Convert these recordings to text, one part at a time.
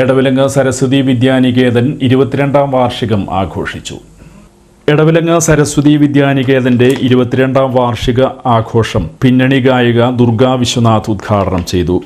എടവിലങ്ങ് സരസ്വതി വിദ്യാനികേതൻ ഇരുപത്തിരണ്ടാം വാർഷികം ആഘോഷിച്ചു. എടവിലങ്ങ് സരസ്വതി വിദ്യാനികേതന്റെ ഇരുപത്തിരണ്ടാം വാർഷിക ആഘോഷം പിന്നണി ഗായിക ദുർഗാ വിശ്വനാഥ് ഉദ്ഘാടനം ചെയ്തു.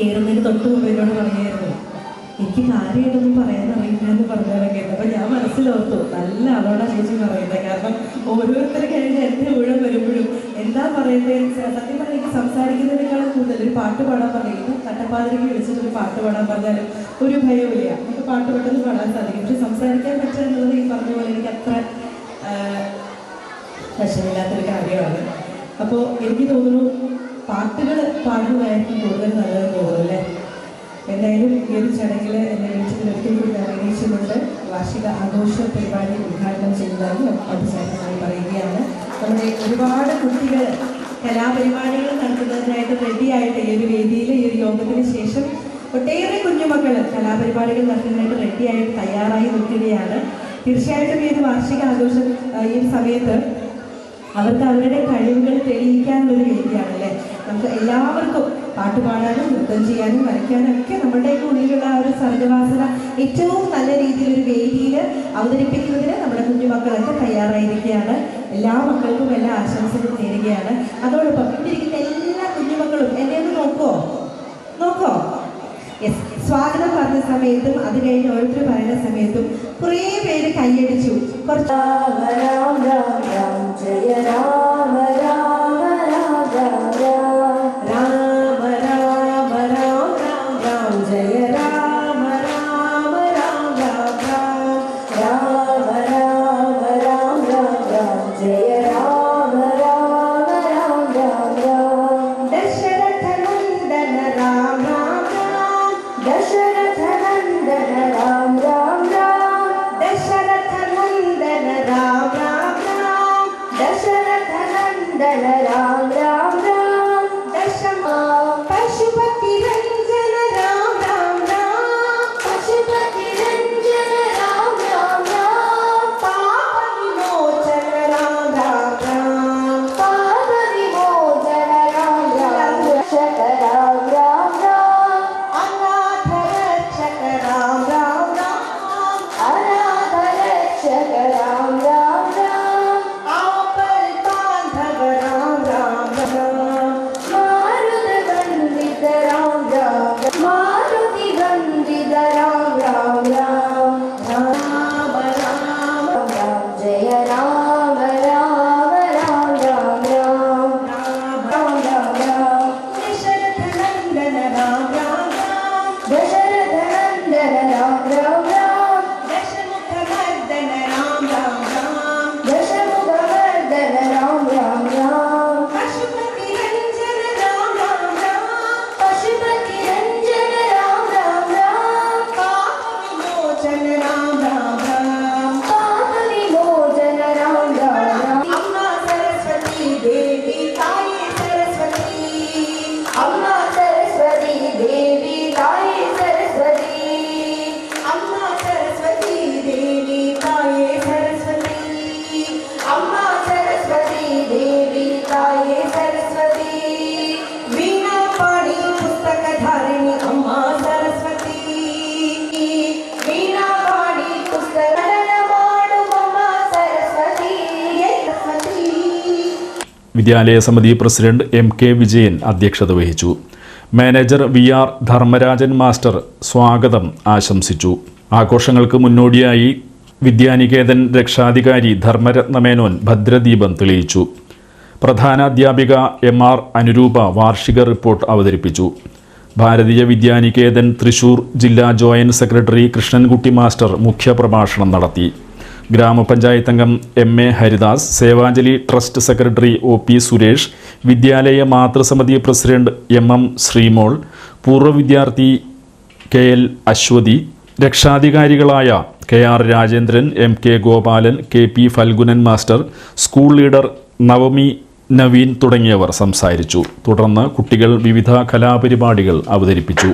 കേറുന്നതിന് തൊട്ട് മുമ്പ് എന്നോട് പറയായിരുന്നു എനിക്ക് കാര്യമായിട്ടൊന്നും പറയാൻ അറിയില്ല എന്ന് പറഞ്ഞാലൊക്കെ. അപ്പൊ ഞാൻ മനസ്സിലോർത്തു നല്ല ആളോടാ ചേച്ചി പറയുന്നത് കാരണം ഓരോരുത്തർ കഴിഞ്ഞ് എന്റെ ഊഴം വരുമ്പോഴും എന്താ പറയുന്നത് സത്യം പറഞ്ഞാൽ എനിക്ക് സംസാരിക്കുന്നതിനേക്കാളും കൂടുതൽ ഒരു പാട്ട് പാടാൻ പറയുന്നു കട്ടപ്പാതിരിക്ക് വിളിച്ചിട്ട് ഒരു പാട്ട് പാടാൻ പറഞ്ഞാലും ഒരു ഭയമില്ല നമുക്ക് പാട്ട് പെട്ടെന്ന് പാടാൻ സാധിക്കും. പക്ഷെ സംസാരിക്കാൻ പറ്റുക എന്നുള്ളത് ഈ പറഞ്ഞ പോലെ എനിക്ക് അത്ര വിഷമില്ലാത്തൊരു കാര്യമാണ്. അപ്പോൾ എനിക്ക് തോന്നുന്നു പാട്ടുകൾ പാടുകയായിരിക്കും കൂടുതൽ നല്ലതെന്ന് തോന്നുന്നല്ലേ എന്തായാലും ഈ ഒരു ചടങ്ങിൽ എന്നെ വിളിച്ചതിൽ കൂടി അറിയിച്ചുകൊണ്ട് വാർഷിക ആഘോഷ പരിപാടി ഉദ്ഘാടനം ചെയ്യുന്നതായി ഔപചാരികമായി പറയുകയാണ്. നമ്മുടെ ഒരുപാട് കുട്ടികൾ കലാപരിപാടികൾ നടത്തുന്നതിനായിട്ട് റെഡിയായിട്ട് ഈ ഒരു വേദിയിൽ ഈ ഒരു യോഗത്തിന് ശേഷം ഒട്ടേറെ കുഞ്ഞുമക്കൾ കലാപരിപാടികൾ നടത്തുന്നതിനായിട്ട് റെഡിയായിട്ട് തയ്യാറായി നിൽക്കുകയാണ്. തീർച്ചയായിട്ടും ഈ ഒരു വാർഷിക ആഘോഷം ഈ സമയത്ത് അവർക്ക് അവരുടെ കഴിവുകൾ തെളിയിക്കാനുള്ളൊരു വേദിയാണല്ലേ? നമുക്ക് എല്ലാവർക്കും പാട്ട് പാടാനും നൃത്തം ചെയ്യാനും വരയ്ക്കാനും ഒക്കെ നമ്മുടെ ഉള്ളിലുള്ള ആ ഒരു സർഗവാസന ഏറ്റവും നല്ല രീതിയിൽ ഒരു വേദിയിൽ അവതരിപ്പിക്കുന്നതിന് നമ്മുടെ കുഞ്ഞുമക്കളൊക്കെ തയ്യാറായിരിക്കുകയാണ്. എല്ലാ മക്കൾക്കും എല്ലാ ആശംസകളും നേരുകയാണ്. അതോടൊപ്പം ഇട്ടിരിക്കുന്ന എല്ലാ കുഞ്ഞുമക്കളും എന്നെ ഒന്ന് നോക്കുമോ നോക്കോ? യെസ് സ്വാഗതം പറഞ്ഞ സമയത്തും അത് കഴിഞ്ഞ് ഓരോരുത്തർ പറയുന്ന സമയത്തും കുറേ പേര് കൈയടിച്ചു. കുറച്ച് दशरथनन्दन വിദ്യാലയ സമിതി പ്രസിഡന്റ് എം കെ വിജയൻ അധ്യക്ഷത വഹിച്ചു. Manager V R Dharmarajan master സ്വാഗതം ആശംസിച്ചു. ആഘോഷങ്ങൾക്ക് മുന്നോടിയായി വിദ്യാനികേതൻ രക്ഷാധികാരി ധർമ്മരത്നമേനോൻ ഭദ്രദീപം തെളിയിച്ചു. പ്രധാനാധ്യാപിക എം ആർ അനുരൂപ വാർഷിക റിപ്പോർട്ട് അവതരിപ്പിച്ചു. ഭാരതീയ വിദ്യാനികേതൻ തൃശൂർ ജില്ലാ ജോയിന്റ് സെക്രട്ടറി കൃഷ്ണൻകുട്ടി മാസ്റ്റർ മുഖ്യപ്രഭാഷണം നടത്തി. ഗ്രാമപഞ്ചായത്ത് അംഗം M A Haridas Sevanjali trust secretary O P Suresh വിദ്യാലയ മാതൃസമിതി പ്രസിഡന്റ് എം എം ശ്രീമോൾ പൂർവ വിദ്യാർത്ഥി K L Aswathy രക്ഷാധികാരികളായ K R Rajendran M K Gopalan K P Phalgunan master school leader Navami Naveen തുടങ്ങിയവർ സംസാരിച്ചു. തുടർന്ന് കുട്ടികൾ വിവിധ കലാപരിപാടികൾ അവതരിപ്പിച്ചു.